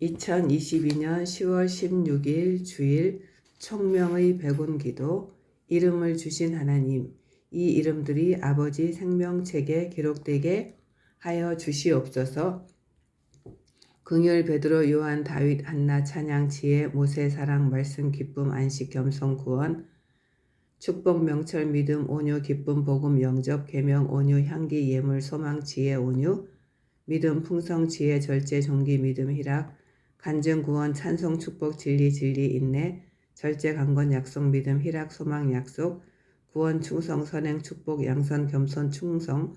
2022년 10월 16일 주일 총명의 백운 기도 이름을 주신 하나님 이 이름들이 아버지 생명책에 기록되게 하여 주시옵소서. 긍휼 베드로 요한 다윗 한나 찬양 지혜 모세 사랑 말씀 기쁨 안식 겸손 구원 축복 명철 믿음 온유 기쁨 복음 영접 계명 온유 향기 예물 소망 지혜 온유 믿음 풍성 지혜 절제 종기 믿음 희락 간증 구원 찬송 축복 진리 진리 인내 절제 강건 약속 믿음 희락 소망 약속 구원 충성 선행 축복 양선 겸손 충성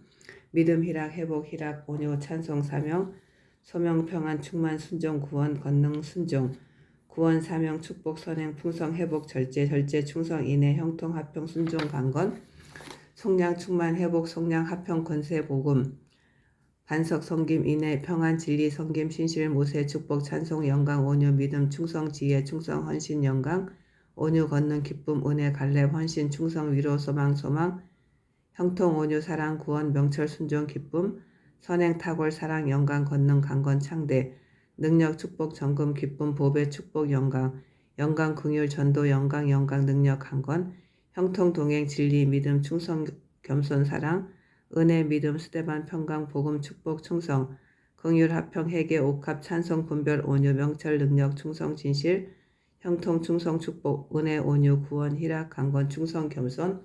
믿음 희락 회복 희락 온유 찬송 사명 소명 평안 충만 순종 구원 권능 순종 구원 사명 축복 선행 풍성 회복 절제 절제 충성 인내 형통 합평 순종 강건 속량 충만 회복 속량 합평 권세 복음 반석 성김 인내 평안 진리 성김 신실 모세 축복 찬송 영광 온유 믿음 충성 지혜 충성 헌신 영광 온유 걷는 기쁨 은혜 갈렙 헌신 충성 위로 소망 소망 형통 온유 사랑 구원 명철 순종 기쁨 선행 탁월 사랑 영광 걷는 강건 창대 능력 축복 정금 기쁨 보배 축복 영광 영광 긍휼 전도 영광 영광 능력 강건 형통 동행 진리 믿음 충성 겸손 사랑 은혜 믿음 스테반 평강 복음 축복 충성 긍휼 합평 회개 옥합 찬송 분별 온유 명철 능력 충성 진실 형통 충성 축복 은혜 온유 구원 희락 강건 충성 겸손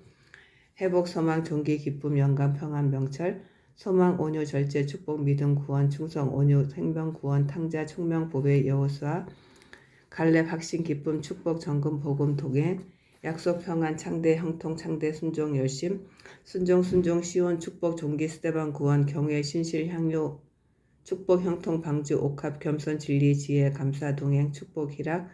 회복 소망 종기 기쁨 영감 평안 명철 소망 온유 절제 축복 믿음 구원 충성 온유 생명 구원 탕자 총명 보배 여호수아 갈렙 확신 기쁨 축복 정금 복음 동행 약속 평안 창대 형통 창대 순종 열심 순종 순종 시온 축복 종기 스테반 구원 경외 신실 향료 축복 형통 방주 옥합 겸손 진리 지혜 감사 동행 축복 희락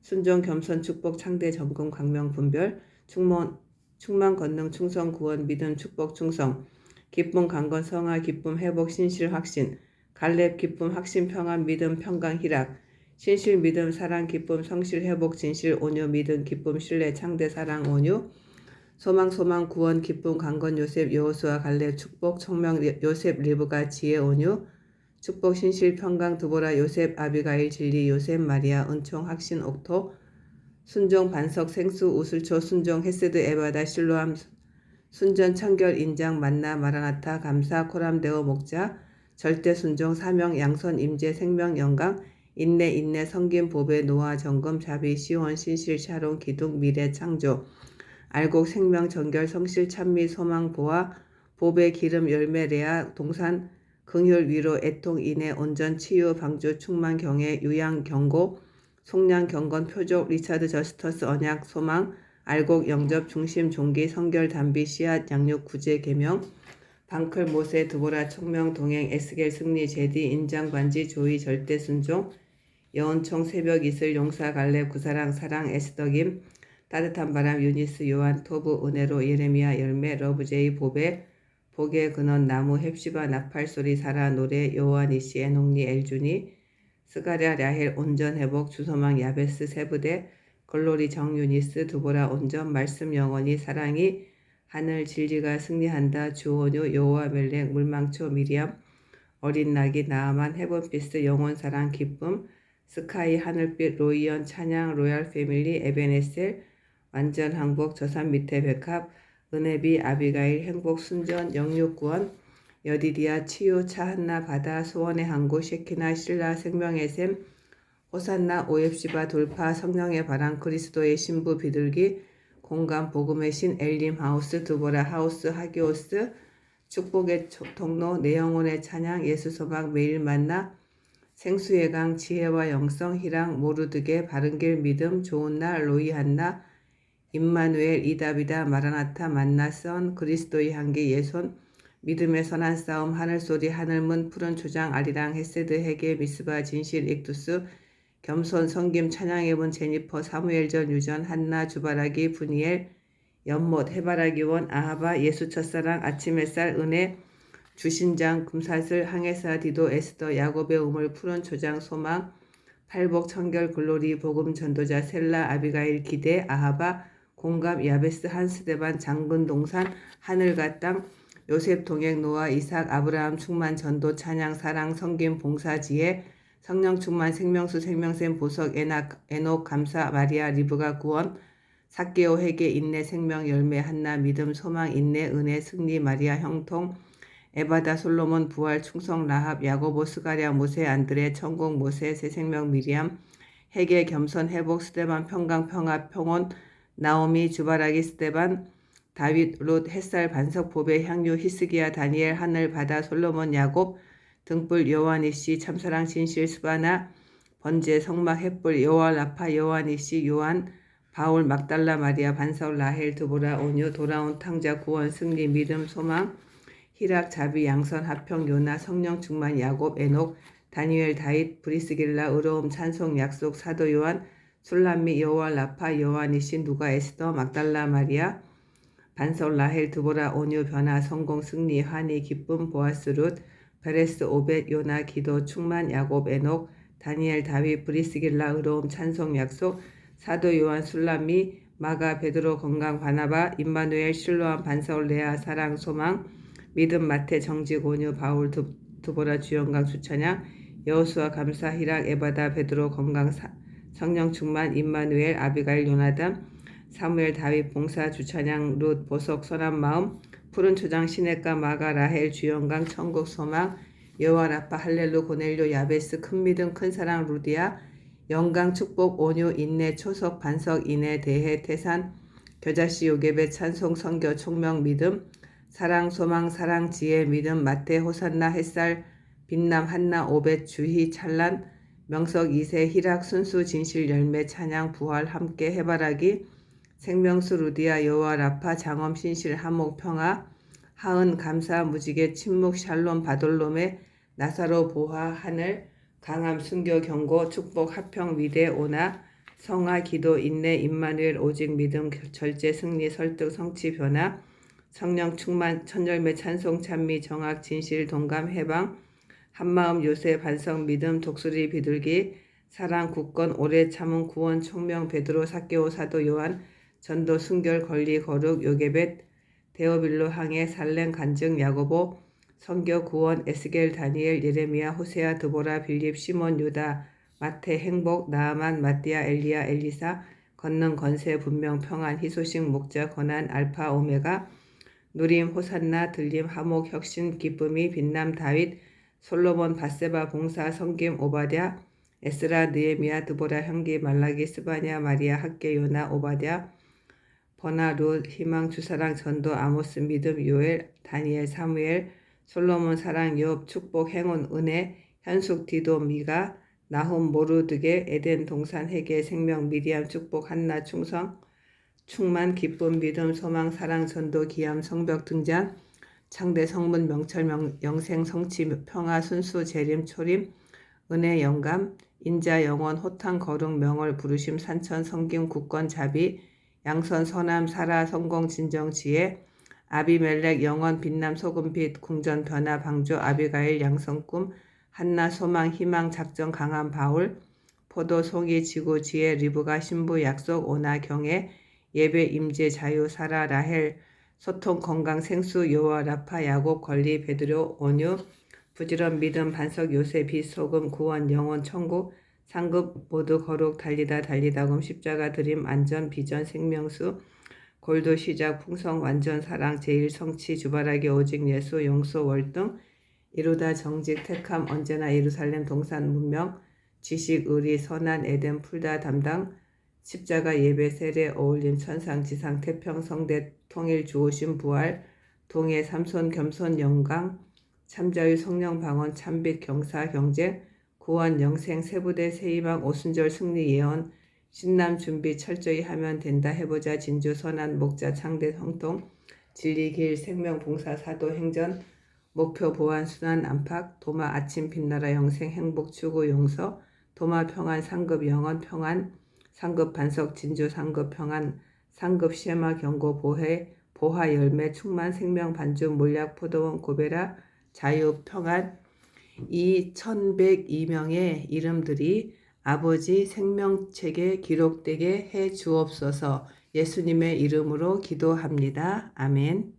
순종 겸손 축복 창대 점금 광명 분별 충만 충만 건능 충성 구원 믿음 축복 충성 기쁨 강건 성화 기쁨 회복 신실 확신 갈렙 기쁨 확신 평안 믿음 평강 희락 신실 믿음 사랑 기쁨 성실 회복 진실 온유 믿음 기쁨 신뢰 창대 사랑 온유. 소망 소망 구원 기쁨 강건 요셉 여호수아 갈렙 축복 청명 요셉 리브가 지혜 온유. 축복 신실 평강 두보라 요셉 아비가일 진리 요셉 마리아 은총 확신 옥토. 순종 반석 생수 우슬초 순종 헤세드 에바다 실로암 순전 청결 인장 만나 마라나타 감사 코람데오 목자. 절대 순종 사명 양선 임재 생명 영광 인내 인내 성김 보배 노아 정금 자비 시원 신실 샤론 기둥 미래 창조. 알곡 생명 정결 성실 찬미 소망 보아 보배 기름 열매 레아 동산 긍휼 위로 애통 인해 온전 치유 방주 충만 경애 유양 경고 속량 경건 표적 리차드 저스터스 언약 소망 알곡 영접 중심 종기 성결 담비 씨앗 양육 구제 개명 방클 모세 드보라 청명 동행 에스겔 승리 제디 인장 반지 조이 절대 순종 여원총 새벽 이슬 용사 갈렙 구사랑 사랑 에스더김 따뜻한 바람 유니스 요한 토브 은혜로 예레미야 열매 러브제이 보배 복의 근원 나무 헵시바 나팔 소리 사라 노래 요한 이시 에녹니 엘주니 스가랴 랴헬 온전 회복 주소망 야베스 세부대 글로리 정유니스 두보라 온전 말씀 영원히 사랑이 하늘 진리가 승리한다 주원유 여호와 멜렉 물망초 미리암 어린 낙이 나아만 헤븐피스 영원 사랑 기쁨 스카이 하늘빛 로이언 찬양 로얄 패밀리 에베네셀 완전 항복 저산 밑에 백합 은혜비 아비가일 행복 순전 영육구원 여디디아 치유 차한나 바다 소원의 항구 셰키나 신라 생명의 샘 호산나 오옙시바 돌파 성령의 바람 그리스도의 신부 비둘기 공감 복음의 신 엘림 하우스 두보라 하우스 하기오스 축복의 통로 내 영혼의 찬양 예수 소망 매일 만나 생수의 강 지혜와 영성 희랑 모르드게 바른길 믿음 좋은 날 로이 한나 임마누엘 이다비다 마라나타 만나선 그리스도의 향기 예손 믿음의 선한 싸움 하늘소리 하늘문 푸른 초장 아리랑 헤세드 헤게 미스바 진실 익두스 겸손 성김 찬양해본 제니퍼 사무엘전 유전 한나 주바라기 분이엘 연못 해바라기원 아하바 예수 첫사랑 아침 햇살 은혜 주신장 금사슬 항해사 디도 에스더 야곱의 우물 푸른 초장 소망 팔복 청결 글로리 복음 전도자 셀라 아비가일 기대 아하바 공감 야베스 한스데반 장근 동산 하늘과 땅 요셉 동행 노아 이삭 아브라함 충만 전도 찬양 사랑 성김 봉사 지혜 성령 충만 생명수 생명샘 보석 에나, 에녹 감사 마리아 리브가 구원 사케오 회개 인내 생명 열매 한나 믿음 소망 인내 은혜 승리 마리아 형통 에바다 솔로몬 부활 충성 라합 야고보 스가랴 모세 안드레 천국 모세 새생명 미리암 회개 겸손 회복 스테반 평강 평화 평온 나오미 주바라기 스테반 다윗 롯 햇살 반석 보배 향유 히스기야 다니엘 하늘 바다 솔로몬 야곱 등불 요한이씨 참사랑 진실 스바나 번제 성막 햇불 여호와 라파 요한이씨 요한 바울 막달라 마리아 반석 라헬 드보라 온유 돌아온 탕자 구원 승리 믿음 소망 히락 자비 양선 하평 요나 성령 충만 야곱 에녹 다니엘 다윗 브리스길라 의로움 찬송 약속 사도 요한 술람미 여호와 라파 요한이신 누가 에스더 막달라 마리아 반석 라헬 드보라 온유 변화 성공 승리 환희 기쁨 보아스 룻 베레스 오벳 요나 기도 충만 야곱 에녹 다니엘 다윗 브리스길라 의로움 찬송 약속 사도 요한 술람미 마가 베드로 건강 바나바 임마누엘 실로암 반석 레아 사랑 소망 믿음 마태 정직 온유 바울 두, 두보라 주영강 수찬양 여호수아 감사 히락 에바다 베드로 건강 사, 성령 충만 임마누엘 아비가일 요나담 사무엘 다윗 봉사 주찬양 룻 보석 선한 마음 푸른 초장 시내가 마가 라헬 주영강 천국 소망 여호와 라파 할렐루 고넬료 야베스 큰 믿음 큰 사랑 루디아 영광 축복 온유 인내 초석 반석 인내 대해 태산 겨자씨 요괴배 찬송 성교 총명 믿음 사랑 소망 사랑 지혜 믿음 마태 호산나 햇살 빛남 한나 오벳 주희 찬란 명석 이세 희락 순수 진실 열매 찬양 부활 함께 해바라기 생명수 루디아 여호와 라파 장엄 신실 하목 평화 하은 감사 무지개 침묵 샬롬 바돌롬의 나사로 보화 하늘 강함 순교 경고 축복 합평 위대 오나 성화 기도 인내 임마누엘 오직 믿음 절제 승리 설득 성취 변화 성령 충만 천열매 찬송 찬미 정학 진실 동감 해방 한마음 요새 반성 믿음 독수리 비둘기 사랑 굳건 오래 참은 구원 총명 베드로 사케오 사도 요한 전도 순결 권리 거룩 요게벳 데오빌로 항해 살렘 간증 야고보 성교 구원 에스겔 다니엘 예레미야 호세아 드보라 빌립 시몬 유다 마태 행복 나아만 마띠아 엘리야 엘리사 건능 건세 분명 평안 희소식 목자 권한 알파 오메가 누림 호산나 들림 하목 혁신 기쁨이 빛남 다윗 솔로몬 바세바 봉사 성김 오바댜 에스라 느에미야 드보라 형기 말라기 스바냐 마리아 학계 요나 오바댜 버나 룻 희망 주사랑 전도 아모스 믿음 요엘 다니엘 사무엘 솔로몬 사랑 욥 축복 행운 은혜 현숙 디도 미가 나홈 모르드게 에덴 동산 회개 생명 미디암 축복 한나 충성 충만 기쁨 믿음 소망 사랑 전도 기암 성벽 등장 창대 성문 명철 명, 영생 성취 평화 순수 재림 초림 은혜 영감 인자 영원 호탕 거룩 명월 부르심 산천 성김 국권 자비 양선 선함 사라 성공 진정 지혜 아비멜렉 영원 빛남 소금빛 궁전 변화 방조 아비가일 양성꿈 한나 소망 희망 작정 강한 바울 포도 송이 지구 지혜 리브가 신부 약속 오나 경애 예배 임재 자유 사라 라헬 소통 건강 생수 여호와 라파 야곱 권리 베드로 온유 부지런 믿음 반석 요새 빛 소금 구원 영원 천국 상급 모두 거룩 달리다 달리다금 십자가 드림 안전 비전 생명수 골도 시작 풍성 완전 사랑 제일 성취 주바라기 오직 예수 용서 월등 이루다 정직 택함 언제나 예루살렘 동산 문명 지식 의리 선한 에덴 풀다 담당 십자가 예배 세례 어울림 천상 지상 태평 성대 통일 주오심 부활 동해 삼손 겸손 영광 참자유 성령 방언 참빛 경사 경쟁 구원 영생 세부대 세이방 오순절 승리 예언 신남 준비 철저히 하면 된다 해보자 진주 선한 목자 창대 성통 진리 길 생명 봉사 사도 행전 목표 보안 순환 안팎 도마 아침 빛나라 영생 행복 추구 용서 도마 평안 상급 영원 평안 상급 반석 진주 상급 평안 상급 쉐마 경고 보혜 보화 열매 충만 생명 반죽 몰약 포도원 고베라 자유 평안 이 1102명의 이름들이 아버지 생명책에 기록되게 해 주옵소서 예수님의 이름으로 기도합니다. 아멘.